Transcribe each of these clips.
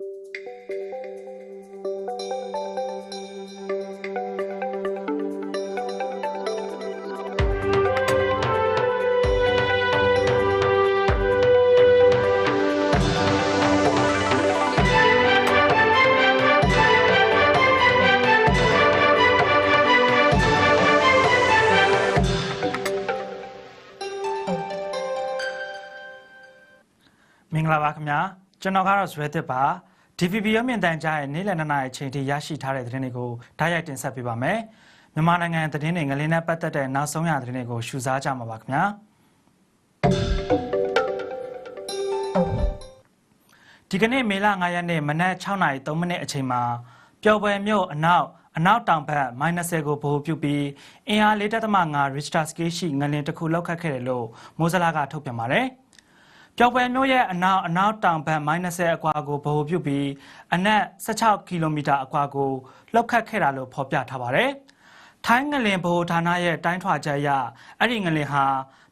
မ ကျွန်တော်ကတော့ဇွဲသစ်ပါ DVB ရုပ်မြင်သံကြားရဲ့နေ့လည်နှစ်နာရီအချိန်ထိရရှိထားတဲ့သတင်းတွေကိုဓာတ်ရိုက်တင်ဆက်ပေးပါမယ်မြန်မာနိုင်ငံသတင်းတွေငလင်းနဲ့ပတ်သက်တဲ့နောက်ဆုံးရသတင်းတွေကိုရှုစားကြမှာပါခင်ဗျာဒီကနေ့မေလ9ရက်နေ့မနက်6:03မိနစ်အချိန်မှာပျော်ပွဲမြို့အနောက်အနောက်တောင်ဘက် -10 ကိုဗဟိုပြုပြီးအင်အား4.5 Richter scale ရှိငလင်တစ်ခုလောက်ခတ်ခဲ့တယ်လို့မိုးစလာကထုတ်ပြန်ပါတယ်။ ပျောက်ပွဲမြို့ရဲ့အနောက်အနောက်တောင်ဘက် -30 အကွာကိုဗဟိုပြုပြီးအနက်16ကီလိုမီတာအကွာကိုလှုပ်ခတ်ခဲ့တာလို့ဖော်ပြထားပါတယ်။ထိုင်းငလင်ဗဟိုဌာနရဲ့တိုင်းထွာချက်အရအဲ့ဒီငလင်ဟာ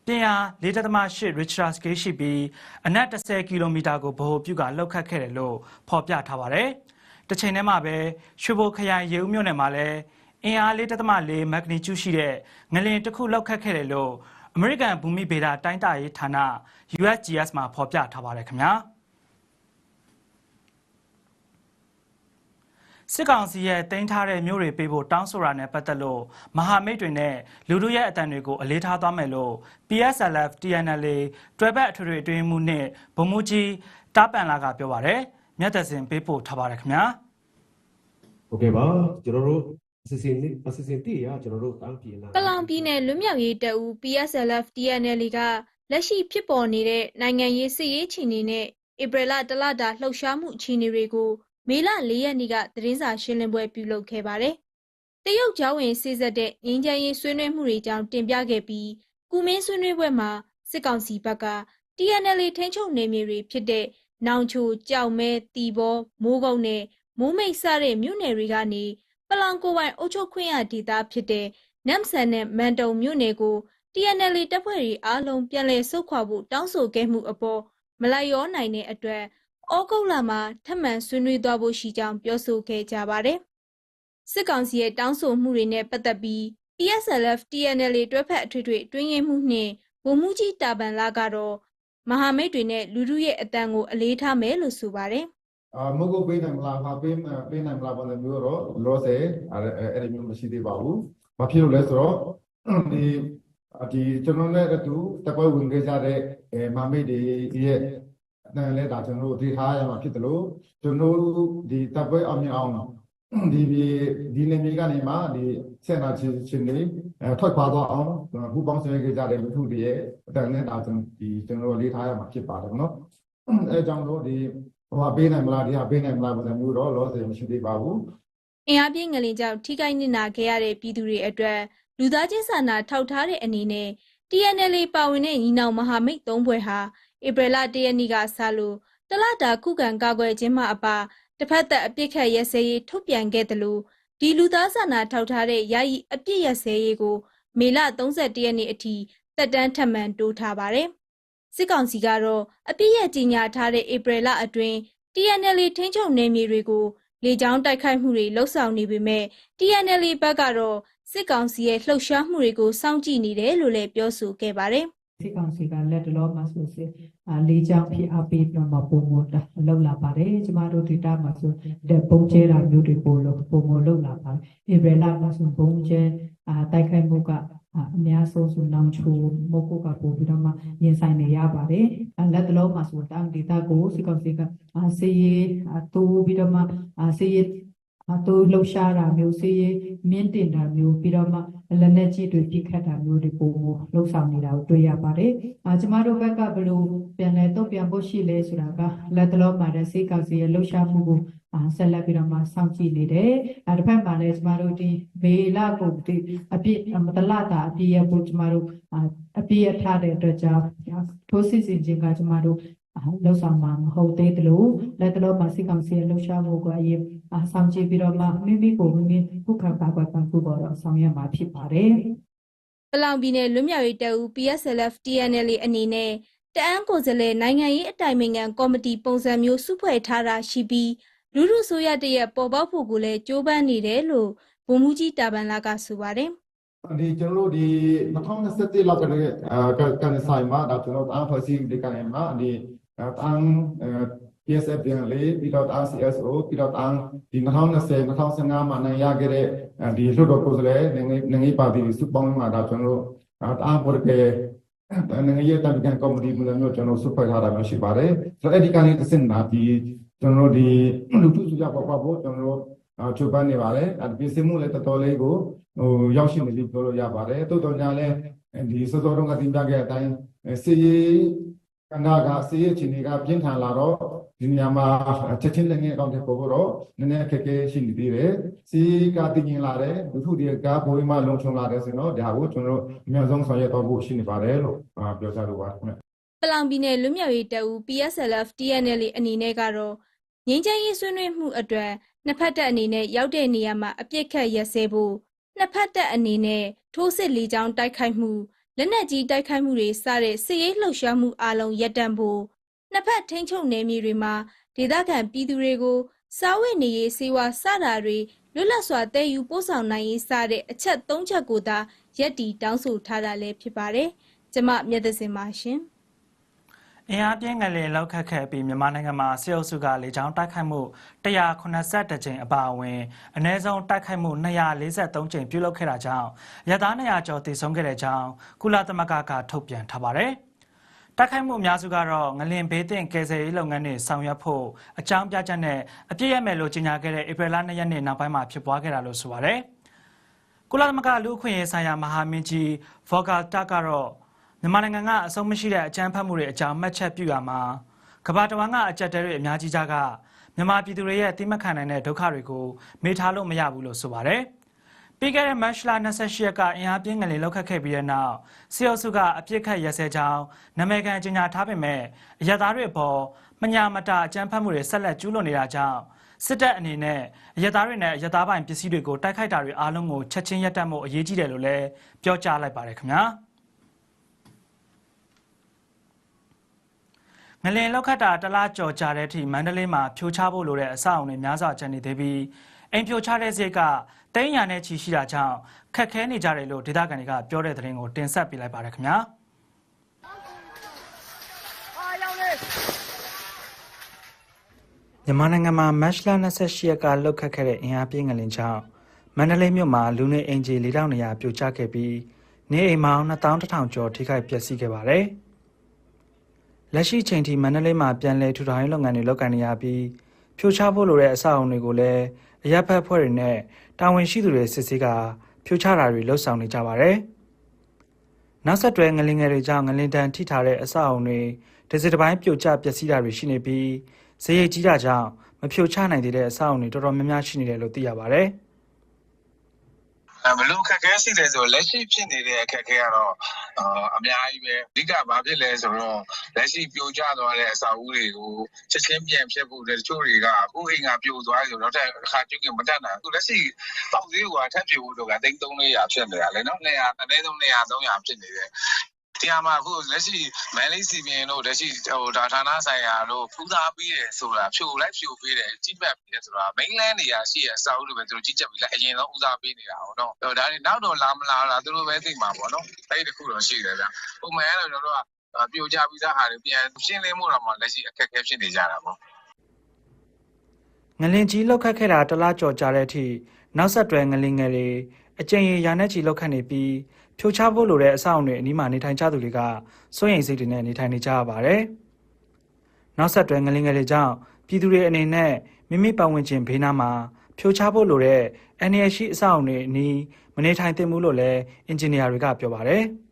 ပြင်းအား4.8 Richter scale ရှိပြီးအနက်10ကီလိုမီတာကိုဗဟိုပြုကလှုပ်ခတ်ခဲ့တယ်လို့ဖော်ပြထားပါတယ်။တစ်ချိန်တည်းမှာပဲရွှေဘိုခရိုင်ရေဦးမြို့နယ်မှာလည်းအင်အား4.4မက်ဂနီကျူရှိတဲ့ငလင်တစ်ခုလှုပ်ခတ်ခဲ့တယ်လို့ အမေရိကန်ဘူမိဗေဒတိုင်းတာရေးဌာန USGS မှာဖော်ပြထားပါတယ်ခင်ဗျာစစ်ကောင်စီရဲ့တင်ထားတဲ့မျိုးတွေပေးဖို့တောင်းဆိုတာနဲ့ပတ်သက်လို့မဟာမိတ်တွေနဲ့လူတို့ရဲ့အတန်တွေကိုအလေးထားသွားမယ်လို့ PSLF TNLA တွဲဘက်အထွေထွေအတွင်းမှုနဲ့ဗိုလ်မှူးကြီးတားပန်လာကပြောပါတယ်မြတ်သက်စင်ပေးပို့ထားပါတယ်ခင်ဗျာဟုတ်ကဲ့ပါကျွန်တော်တို့ အစီအစဉ်အစီအစဉ်တည်းရကျွန်တော်တို့တန်းပြည်လာပလောင်ပြည်နယ်လွတ်မြောက်ရေးတပ်ဦး PSLF TNL ကလက်ရှိဖြစ်ပေါ်နေတဲ့နိုင်ငံရေးစစ်ရေးခြေအနေနဲ့ဧပြီလတလတာလှုပ်ရှားမှုအခြေအနေတွေကိုမေလ၄ရက်နေ့ကသတင်းစာရှင်းလင်းပွဲပြုလုပ်ခဲ့ပါတယ်။တရုတ်ကျောင်းဝင်စေစက်တဲ့ငင်းချမ်းရေးဆွေးနွေးမှုတွေကြောင့်တင်ပြခဲ့ပြီးကုမင်းဆွေးနွေးပွဲမှာစစ်ကောင်စီဘက်က TNL ထိန်းချုပ်နယ်မြေတွေဖြစ်တဲ့နောင်ချိုကြောက်မဲတီဘောမိုးကုတ်နဲ့မိုးမိတ်စတဲ့မြို့နယ်တွေကနေ ပလောင်ကိုယ်ပိုင်အုပ်ချုပ်ခွင့်ရဒေသဖြစ်တဲ့နမ်ဆန်နဲ့မန်တုံမြို့နယ်ကို TNL တပ်ဖွဲ့တွေအားလုံးပြန်လည်ဆုတ်ခွာဖို့တောင်းဆိုခဲ့မှုအပေါ်မလိုက်ရောနိုင်တဲ့အတွက်ဩဂုတ်လမှာထပ်မံဆွေးနွေးသွားဖို့ရှိကြောင်းပြောဆိုခဲ့ကြပါတယ်။စစ်ကောင်စီရဲ့တောင်းဆိုမှုတွေနဲ့ပတ်သက်ပြီး PSLF TNL တွဲဖက်အထွေထွေအတွင်းရေးမှုနှင့်ဗိုလ်မှူးကြီးတာပန်လာကတော့မဟာမိတ်တွေနဲ့လူထုရဲ့အတန်ကိုအလေးထားမယ်လို့ဆိုပါတယ် အာမဟုတ်ပေးနိုင်မလားဟာပေးမပေးနိုင်မလားဘာလဲမျိုးတော့လောဆယ်အဲ့အဲ့ဒီမျိုးမရှိသေးပါဘူးမဖြစ်လို့လဲဆိုတော့ဒီဒီကျွန်တော်နဲ့အတူတပွဲဝင်ခဲ့ကြတဲ့အဲမမိတ်တွေရဲ့အတန်လဲဒါကျွန်တော်တို့သိထားရမှာဖြစ်တယ်လို့ကျွန်တော်တို့ဒီတပွဲအောင်မြင်အောင်ဒီဒီဒီနေမြေကနေမှဒီဆက်နာချင်းချင်းတွေအဲထွက်ခွာသွားအောင်ဘူပေါင်းဆွေးခဲ့ကြတဲ့လူထုတွေရဲ့အတန်နဲ့ဒါကျွန်တော်ဒီကျွန်တော်တို့လေးထားရမှာဖြစ်ပါတယ်နော်အဲကြောင့်လို့ဒီ ဟိုဟာပေးနိုင်မလားဒီဟာပေးနိုင်မလားပုံစံမျိုးတော့လောဆယ်မရှိသေးပါဘူး။အင်အားပြင်းငလင်ကြောင့်ထိခိုက်နစ်နာခဲ့ရတဲ့ပြည်သူတွေအတွက်လူသားချင်းစာနာထောက်ထားတဲ့အနေနဲ့ TNL ပါဝင်တဲ့ညီနောင်မဟာမိတ်သုံးဘွဲဟာဧပြီလ၁ရက်နေ့ကစလို့တလတာခုခံကာကွယ်ခြင်းမှအပါတစ်ဖက်သက်အပြစ်ခတ်ရဲစဲရေးထုတ်ပြန်ခဲ့တယ်လို့ဒီလူသားစာနာထောက်ထားတဲ့ယာယီအပြစ်ရဲစဲရေးကို မေလ31ရက်နေ့အထိတက်တန်းထပ်မံတိုးထားပါတယ်။ စစ်ကောင်စီကတော့အပြစ်ရကြီးညာထားတဲ့ဧပြီလအတွင်း TNL ထိန်းချုပ်နယ်မြေတွေကိုလေကြောင်းတိုက်ခိုက်မှုတွေလှုပ်ဆောင်နေပေမဲ့ TNL ဘက်ကတော့စစ်ကောင်စီရဲ့လှုပ်ရှားမှုတွေကိုစောင့်ကြည့်နေတယ်လို့လည်းပြောဆိုခဲ့ပါတယ်။ စစ်ကောင်စီကလက်တလောမှာဆိုစစ်အာလေးချောင်းဖြစ်အပ်ပြီးတော့မပုံမတာလောက်လာပါတယ်ကျမတို့ဒေတာမှာဆိုတဲ့ပုံကျဲတာမျိုးတွေပို့လို့ပုံမလောက်လာပါတယ်ဧပြီလမှာဆိုပုံကျဲအာတိုက်ခိုက်မှုကအများဆုံးဆိုနောင်ချိုမုတ်ကုတ်ကပို့ပြီးတော့မှရင်ဆိုင်နေရပါတယ်အာလက်တလောမှာဆိုတောင်ဒေတာကိုစစ်ကောင်စီကအာစေးရေးအတူပြီးတော့မှအာစေးရေး အတူလှုပ်ရှားတာမျိုးစေးရေးမြင့်တင်တာမျိုးပြီးတော့မှလက်နက်ကြီးတွေပြစ်ခတ်တာမျိုးတွေပုံမလှုပ်ဆောင်နေတာကိုတွေ့ရပါတယ်အာကျမတို့ဘက်ကဘယ်လိုပြန်လဲတုံ့ပြန်ဖို့ရှိလဲဆိုတာကလက်တလုံးမှာတဲ့စေကောင်စီရဲ့လှုပ်ရှားမှုကိုအာဆက်လက်ပြီးတော့မှစောင့်ကြည့်နေတယ်။အဲတစ်ဖက်မှာလည်းကျမတို့ဒီမေလကိုဒီအပြည့်မတလတာအပြည့်ရဖို့ကျမတို့အာအပြည့်ရထားတဲ့အတွက်ကြောင့်ထိုးစစ်စင်ခြင်းကကျမတို့အာ လှုပ်ဆောင်မှာမဟုတ်သေးသလိုလက်တလုံးမှာစေကောင်စီရဲ့လှုပ်ရှားမှုကိုအရင်အာဆောင်ကြည့်ပြီးတော့မှမိမိကိုမိမိခုခံပါကွယ်ပန်ဖို့တော့ဆောင်ရွက်မှာဖြစ်ပါတယ်။ပလောင်ပြည်နယ်လွတ်မြောက်ရေးတပ်ဦး PSLF TNL အနေနဲ့တအန်းကိုယ်စားလှယ်နိုင်ငံရေးအတိုင်ပင်ခံကော်မတီပုံစံမျိုးစုဖွဲ့ထားတာရှိပြီးလူထုဆိုရတရက်ပေါ်ပေါက်ဖို့ကိုလည်းကြိုးပမ်းနေတယ်လို့ဗိုလ်မှူးကြီးတာပန်လာကဆိုပါတယ်ဒီကျွန်တော်တို့ဒီ2021လောက်ကနေအဲကန်ဆိုင်မှာဒါကျွန်တော်အားဖွဲ့စည်းဒီကနေမှာဒီ အန် PSF ပြန်လေးပြီးတော့ RCSO ပြီးတော့အန်ဒီ2020 2015မှာနိုင်ရခဲ့တဲ့ဒီလွှတ်တော်ကိုယ်စားလှယ်နိုင်ငံနိုင်ငံပါတီစုပေါင်းမှာဒါကျွန်တော်တို့အားပေါ်ကနိုင်ငံရေးတံပြန်ကော်မတီမျိုးကျွန်တော်စုဖွဲ့ထားတာမျိုးရှိပါတယ်ဆိုတော့အဲ့ဒီကနေတစ်စင်နာဒီကျွန်တော်တို့ဒီလူထုစုကြပေါ်ပါဖို့ကျွန်တော်တို့အချုပ်ပန်းနေပါတယ်အဲပြင်ဆင်မှုလည်းတော်တော်လေးကိုဟိုရောက်ရှိနေပြီပြောလို့ရပါတယ်တိုးတော်ညာလည်းဒီစောစောတုန်းကတင်ပြခဲ့တဲ့အတိုင်းစီရေး ကဏ္ဍကစီရေးချင်းတွေကပြင်းထန်လာတော့ဒီနေရာမှာချက်ချင်းလည်းငယ်အကောင့်တွေပေါ်တော့နည်းနည်းအခက်အခဲရှိနေသေးတယ်စီရေးကတည်ငြိမ်လာတယ်လူထုတွေကဘိုးမှလုံခြုံလာတယ်ဆိုတော့ဒါကိုကျွန်တော်တို့အများဆုံးဆောင်ရွက်တော့ဖို့ရှိနေပါတယ်လို့ပြောချလိုပါတယ်ခင်ဗျပလောင်ပြည်နယ်လွတ်မြောက်ရေးတပ်ဦး PSLF TNL အနေနဲ့ကတော့ငင်းချမ်းရေးဆွေးနွေးမှုအတွက်နှစ်ဖက်တပ်အနေနဲ့ရောက်တဲ့နေရာမှာအပြစ်ခတ်ရက်စဲဖို့နှစ်ဖက်တပ်အနေနဲ့ထိုးစစ်လီကြောင်းတိုက်ခိုက်မှု လက်နက်ကြီးတိုက်ခိုက်မှုတွေစတဲ့စစ်ရေးလှုပ်ရှားမှုအလုံးရပ်တန့်ဖို့နှစ်ဖက်ထိန်းချုပ်နယ်မြေတွေမှာဒေသခံပြည်သူတွေကိုစားဝတ်နေရေးစေဝါစတာတွေလွတ်လပ်စွာတည်ယူပို့ဆောင်နိုင်ရေးစတဲ့အချက်၃ချက်ကိုသာရက်တီတောင်းဆိုထားတာလည်းဖြစ်ပါတယ်။ကျမမြတ်သစင်ပါရှင်။ အင်အားပြင်းငလျင်လောက်ခတ်ခဲ့ပြီးမြန်မာနိုင်ငံမှာစစ်အုပ်စုကလေကြောင်းတိုက်ခိုက်မှု182ကြိမ်အပါအဝင်အ ਨੇ ဆုံးတိုက်ခိုက်မှု243ကြိမ်ပြုလုပ်ခဲ့တာကြောင့်ရသား200ကျော်တည်ဆုံးခဲ့တဲ့ကြောင်းကုလသမဂ္ဂကထုတ်ပြန်ထားပါတယ်။တိုက်ခိုက်မှုအများစုကတော့ငလင်ဘေးတင်ကယ်ဆယ်ရေးလုပ်ငန်းတွေဆောင်ရွက်ဖို့အကြောင်းပြချက်နဲ့အပြည့်ရမယ်လို့ကြေညာခဲ့တဲ့ဧပြီလ2ရက်နေ့နောက်ပိုင်းမှာဖြစ်ပွားခဲ့တာလို့ဆိုပါတယ်။ကုလသမဂ္ဂလူ့အခွင့်အရေးဆိုင်ရာမဟာမင်းကြီးဗော်ဂါတာကတော့ မြန်မာနိုင်ငံကအဆုံးမရှိတဲ့အကြမ်းဖက်မှုတွေအကြောင်းမှတ်ချက်ပြုရမှာကမ္ဘာတစ်ဝန်းကအကြက်တဲတွေအများကြီးကြားကမြန်မာပြည်သူတွေရဲ့တိမခံနိုင်တဲ့ဒုက္ခတွေကိုမေးထားလို့မရဘူးလို့ဆိုပါတယ်။ပြီးခဲ့တဲ့မတ်လ28ရက်ကအင်အားပြင်းငလင်လောက်ခတ်ခဲ့ပြီးတဲ့နောက်စီအိုစုကအပြစ်ခတ်ရက်စဲကြောင်းနာမည်ခံကြေညာထားပေမဲ့အရသားတွေအပေါ်မညာမတာအကြမ်းဖက်မှုတွေဆက်လက်ကျူးလွန်နေတာကြောင့်စစ်တပ်အနေနဲ့အရသားတွေနဲ့အရသားပိုင်ပစ္စည်းတွေကိုတိုက်ခိုက်တာတွေအားလုံးကိုချက်ချင်းရပ်တန့်ဖို့အရေးကြီးတယ်လို့လည်းပြောကြားလိုက်ပါတယ်ခင်ဗျာ။ ငလင်လောက်ခတ်တာတလားကြော်ကြတဲ့အထိမန္တလေးမှာဖြိုချဖို့လိုတဲ့အဆောက်အုံတွေများစွာကျန်နေသေးပြီးအိမ်ဖြိုချတဲ့ဈေးကတိန်းရနဲ့ချီရှိတာကြောင့်ခက်ခဲနေကြတယ်လို့ဒေသခံတွေကပြောတဲ့သတင်းကိုတင်ဆက်ပေးလိုက်ပါရခင်ဗျာမြန်မာနိုင်ငံမှာမတ်လ28ရက်ကလှုပ်ခတ်ခဲ့တဲ့အင်အားပြင်းငလင်ကြောင့်မန္တလေးမြို့မှာလူနေအိမ်ခြေ4000နေရာပြိုကျခဲ့ပြီးနေအိမ်ပေါင်း2100ကျော်ထိခိုက်ပျက်စီးခဲ့ပါတယ်။ လက်ရှိချိန်ထိမန္တလေးမှာပြန်လည်ထူထောင်ရေးလုပ်ငန်းတွေလုပ်ကိုင်နေရပြီးဖြိုချဖို့လိုတဲ့အဆောက်အအုံတွေကိုလည်းအရပ်ဘက်ဖွဲ့တွေနဲ့တာဝန်ရှိသူတွေစစ်ဆေးကဖြိုချတာတွေလှုပ်ဆောင်နေကြပါတယ်။နောက်ဆက်တွဲငလင်ငယ်တွေကြောင့်ငလင်တန်ထိထားတဲ့အဆောက်အအုံတွေတစ်စိတစ်ပိုင်းပြိုကျပျက်စီးတာတွေရှိနေပြီးဈေးရိတ်ကြီးတာကြောင့်မဖြိုချနိုင်သေးတဲ့အဆောက်အုံတွေတော်တော်များများရှိနေတယ်လို့သိရပါတယ်။အဲ ဘလို့ခက်ခဲရှိတယ်ဆိုလက်ရှိဖြစ်နေတဲ့အခက်အခဲကတော့အာအများကြီးပဲအဓိကဘာဖြစ်လဲဆိုတော့လက်ရှိပြိုကျသွားတဲ့အစာအုပ်တွေကိုချက်ချင်းပြန်ဖြစ်ဖို့တချို့တွေကအခုအိမ်ကပြိုသွားပြီဆိုတော့တော့အခါကျုပ်ကမတတ်နိုင်ဘူးလက်ရှိပေါက်သေးကထပ်ပြိုဖို့တော့ကတိတ်300ဖြစ်နေတာလေနော်200အနည်းဆုံး200 300ဖြစ်နေတယ် တရားမှာအခုလက်ရှိမန်လေးစီမင်းတို့လက်ရှိဟိုဒါဌာနဆိုင်ရာတို့ပူဇာပေးတယ်ဆိုတာဖြိုလိုက်ဖြိုပေးတယ်ကြီးပတ်ပေးတယ်ဆိုတာ mainland နေရာရှိရအစာအုပ်တွေပဲသူတို့ကြီးကြပ်ပြီးလိုက်အရင်ဆုံးဦးစားပေးနေတာပေါ့နော်ဟိုဒါတွေနောက်တော့လာမလာလားသူတို့ပဲသိမှာပေါ့နော်အဲ့ဒီတစ်ခုတော့ရှိတယ်ဗျပုံမှန်ကတော့ကျွန်တော်တို့ကပြိုချပြီးသားဟာတွေပြန်ရှင်းလင်းမှုတော့မှလက်ရှိအခက်အခဲဖြစ်နေကြတာပေါ့ငလင်ကြီးလောက်ခတ်ခဲ့တာတလားကြော်ကြတဲ့အထိနောက်ဆက်တွဲငလင်ငယ်တွေ အကျဉ်းရရာနဲ့ချီလောက်ခတ်နေပြီးဖြိုချဖို့လိုတဲ့အဆောက်အုံတွေအနီးမှာနေထိုင်ကြသူတွေကစိုးရိမ်စိတ်တွေနဲ့နေထိုင်နေကြရပါတယ်။နောက်ဆက်တွဲငလင်ငယ်တွေကြောင့်ပြည်သူတွေအနေနဲ့မိမိပတ်ဝန်းကျင်ဘေးနားမှာဖြိုချဖို့လိုတဲ့အန်ရရှိအဆောက်အုံတွေအနီးမနေထိုင်သင့်ဘူးလို့လည်းအင်ဂျင်နီယာတွေကပြောပါတယ်။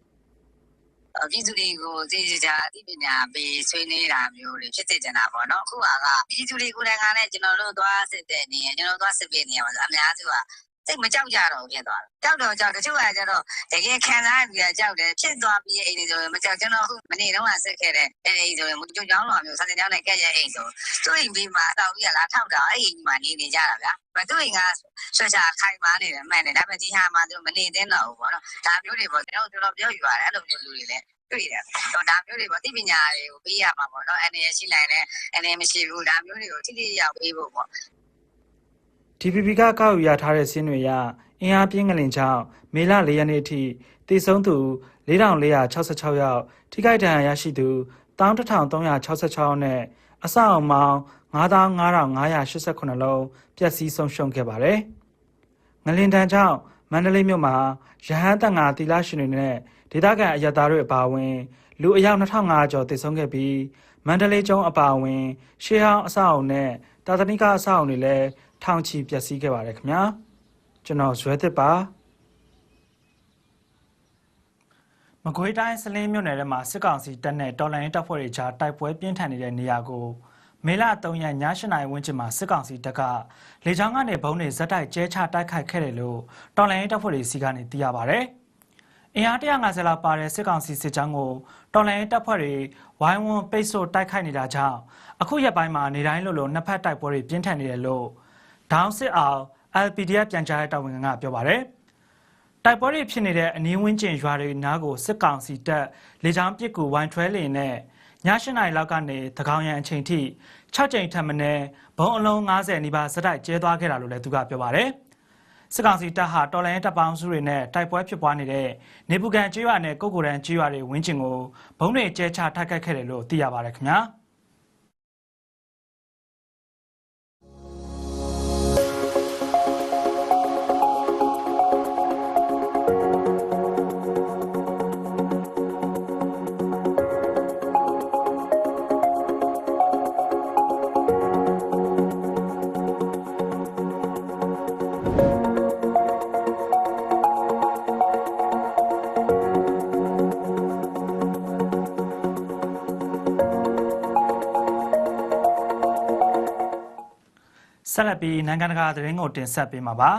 ပြည်သူတွေကိုသိကြကြအသိပညာပေးဆွေးနွေးတာမျိုးတွေဖြစ်စေချင်တာပေါ့နော်အခုကပြည်သူတွေကိုယ်တိုင်ကလည်းကျွန်တော်တို့သွားစစ်တဲ့နေကျွန်တော်တို့သွားစစ်ပေးနေရမှာဆိုအများစုက စိတ်မကြောက်ကြတော့ဖြစ်သွားတယ်ကြောက်တော့ကြောက်တချို့ကကျတော့တကယ်ခံစားရပြီးကြောက်တယ်ဖြစ်သွားပြီးအိမ်တွေဆိုရင်မကြောက်ကျွန်တော်အခုမနေ့တုန်းကစစ်ခဲ့တဲ့အိမ်ဆိုရင်မကြုံကြောင်းတော်မျိုးစာတင်ကြောင်းနဲ့ကက်ရဲ့အိမ်ဆိုသူ့အိမ်ပြီးမှတောက်ပြီးလာထောက်တာအဲ့အိမ်မှာနေနေကြတာဗျာမသူ့အိမ်ကဆွချာခိုင်ပါနေတယ်မှန်တယ်ဒါပေမဲ့ဒီဟာမှသူမနေသင့်တော့ဘူးပေါ့နော်ဒါမျိုးတွေပေါ့ကျွန်တော်ကျွန်တော်ပြောယူရတယ်အဲ့လိုမျိုးလူတွေလည်းတွေ့တယ်ဟိုဒါမျိုးတွေပေါ့သိပညာတွေကိုပေးရမှာပေါ့နော်အနေရရှိနိုင်တယ်အနေမရှိဘူးဒါမျိုးတွေကိုထိထိရောက်ပေးဖို့ပေါ့ DPP ကကောက်ယူရထားတဲ့စင်းတွေရအင်အားပြင်းကလင်ကြောင့်မေလ၄ရက်နေ့အထိတည်ဆုံးသူ4466ယောက်ထိခိုက်ဒဏ်ရာရရှိသူ11366ယောက်နဲ့အဆောက်အအုံပေါင်း95,589လုံးပျက်စီးဆုံးရှုံးခဲ့ပါတယ်။ငလင်တန်းကြောင့်မန္တလေးမြို့မှာရဟန်းတန်ဃာတီလာရှင်တွေနဲ့ဒေသခံအရသားတွေအပါအဝင် လူအယောက်2500ကျော်တည်ဆုံးခဲ့ပြီးမန္တလေးကျုံးအပါအဝင်ရှေးဟောင်းအဆောက်အုံနဲ့တာသနိကအဆောက်အုံတွေလည်း ထောင်ချီပျက်စီးခဲ့ပါတယ်ခင်ဗျာကျွန်တော်ဇွဲသစ်ပါမကွေးတိုင်းစလင်းမြို့နယ်ထဲမှာစစ်ကောင်စီတပ်နဲ့တော်လိုင်းတပ်ဖွဲ့တွေကြားတိုက်ပွဲပြင်းထန်နေတဲ့နေရာကိုမေလ3ရက်ည8နာရီဝန်းကျင်မှာစစ်ကောင်စီတပ်ကလေကြောင်းကနေဘုံတွေဇက်တိုက်ကျဲချတိုက်ခိုက်ခဲ့တယ်လို့တော်လိုင်းတပ်ဖွဲ့တွေစီကနေသိရပါဗျ။အင်အား150လောက်ပါတဲ့စစ်ကောင်စီစစ်ကြောင်းကိုတော်လိုင်းတပ်ဖွဲ့တွေဝိုင်းဝန်းပိတ်ဆို့တိုက်ခိုက်နေတာကြောင့်အခုရက်ပိုင်းမှာနေတိုင်းလိုလိုနှစ်ဖက်တိုက်ပွဲတွေပြင်းထန်နေတယ်လို့ ဒေါင်းစစ်အောင် LPDF ပြန်ကြားတဲ့တာဝန်ခံကပြောပါတယ်။တိုက်ပွဲတွေဖြစ်နေတဲ့အနီးဝန်းကျင်ရွာတွေနားကိုစစ်ကောင်စီတပ်လေကြောင်းပစ်ကူဝိုင်းထွဲလင်းနဲ့ည၈နာရီလောက်ကနေသကောင်ရံအချိန်ထိ6ကြိမ်ထပ်မံဘုံအလုံး90နီးပါးစတိုက်ကျဲသွားခဲ့တာလို့လည်းသူကပြောပါတယ်။စစ်ကောင်စီတပ်ဟာတော်လိုင်းတပ်ပေါင်းစုတွေနဲ့တိုက်ပွဲဖြစ်ပွားနေတဲ့နေပူကန်ကျွော်နဲ့ကုတ်ကိုရန်ကျွော်တွေဝင်းကျင်ကိုဘုံတွေကျဲချတိုက်ခတ်ခဲ့တယ်လို့သိရပါတယ်ခင်ဗျာ။ ဆက်လက်ပြီးနိုင်ငံတကာသတင်းကိုတင်ဆက်ပေးမှာပါ။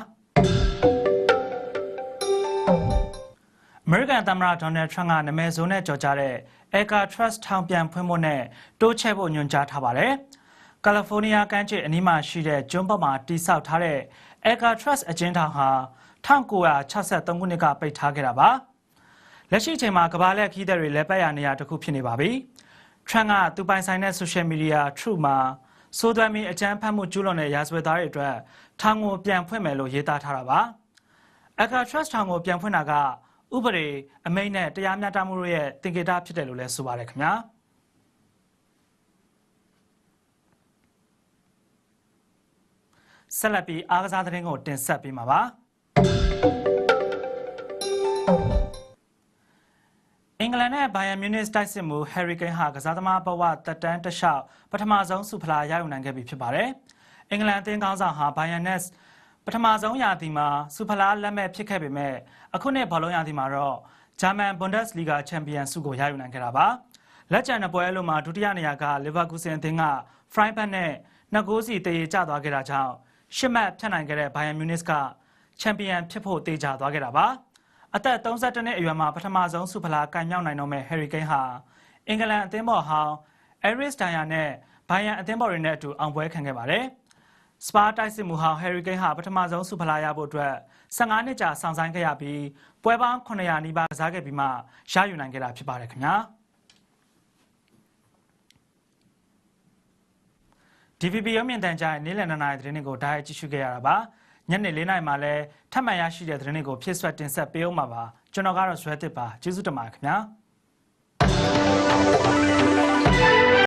American သမ္မတ Donald Trump ကနာမည်ဆိုးနဲ့ကြော်ကြားတဲ့ Eka Trust ထောင်ပြန်ဖွင့်ဖို့နဲ့တိုးချဲ့ဖို့ညွှန်ကြားထားပါတယ်။ကယ်လီဖိုးနီးယားကမ်းခြေအနီးမှာရှိတဲ့ကျွန်းပေါ်မှာတိစောက်ထားတဲ့ Eka Trust အကျဉ်းထောင်ဟာ1963ခုနှစ်ကပိတ်ထားခဲ့တာပါ။လက်ရှိအချိန်မှာကမ္ဘာလက်ခီးသည်တွေလက်ပတ်ရနေရတစ်ခုဖြစ်နေပါပြီ။ Trump ကသူပိုင်ဆိုင်တဲ့ social media True မှာ စိုးသွမ်းပြီးအကြမ်းဖက်မှုကျူးလွန်တဲ့ရာဇဝတ်သားတွေအတွက်ထောင်ကိုပြန်ဖွင့်မယ်လို့ရေးသားထားတာပါ။ Aka Trust ထောင်ကိုပြန်ဖွင့်တာကဥပဒေအမိန့်နဲ့တရားမျှတမှုတို့ရဲ့သင်္ကေတဖြစ်တယ်လို့လည်းဆိုပါတယ်ခင်ဗျာဆက်လက်ပြီးအားကစားသတင်းကိုတင်ဆက်ပေးမှာပါ အင်္ဂလန်နဲ့ဘိုင်ယန်မြူနစ်တိုက်စစ်မှုဟယ်ရီကိန်းဟာကစားသမားဘဝတက်တန်းတလျှောက်ပထမဆုံးစုဖလားရယူနိုင်ခဲ့ပြီဖြစ်ပါတယ်။အင်္ဂလန်အသင်းကောင်းဆောင်ဟာဘိုင်ယန်နက်ပထမဆုံးရာသီမှာစုဖလားလက်မဲ့ဖြစ်ခဲ့ပေမဲ့အခုနှစ်ဘောလုံးရာသီမှာတော့ဂျာမန်ဘွန်ဒက်စ်လီဂါချန်ပီယံဆုကိုရယူနိုင်ခဲ့တာပါ။လက်ကျန်တဲ့ပွဲလုံးမှာဒုတိယနေရာကလီဗာပူးဆန်အသင်းကဖရိုင်ဘတ်နဲ့နှစ်ဂိုးစီတည်ကျသွားခဲ့တာကြောင့်ရှစ်မှတ်ဖြတ်နိုင်ခဲ့တဲ့ဘိုင်ယန်မြူနစ်ကချန်ပီယံဖြစ်ဖို့တေချာသွားခဲ့တာပါ။ အသက်32နှစ်အရွယ်မှာပထမဆုံးဆုဖလားကန်မြောက်နိုင်တော့မဲ့ဟယ်ရီကိန်းဟာအင်္ဂလန်အသင်းပေါ်ဟောင်းအဲရစ်ဒိုင်ယာနဲ့ဘိုင်ယန်အသင်းပေါ်တွေနဲ့အတူအောင်ပွဲခံခဲ့ပါတယ်။စပါတိုက်စစ်မှုဟောင်းဟယ်ရီကိန်းဟာပထမဆုံးဆုဖလားရဖို့အတွက်15နှစ်ကြာဆောင်ဆိုင်ခဲ့ရပြီးပွဲပေါင်း900နီးပါးကစားခဲ့ပြီးမှရယူနိုင်ခဲ့တာဖြစ်ပါတယ်ခင်ဗျာ။ DVB ရုံးမြင့်တန်ကြားနေ့လယ်2နာရီသတင်းတွေကိုဓာတ်ရိုက်ကြည့်ရှုခဲ့ရတာပါ ညနေ4နာရီမှာလည်းထပ်မံရရှိတဲ့သတင်းတွေကိုဖြစ်ဆွတ်တင်ဆက်ပေးအောင်ပါပါကျွန်တော်ကတော့ဇွဲတစ်ပါကျေးဇူးတင်ပါတယ်ခင်ဗျာ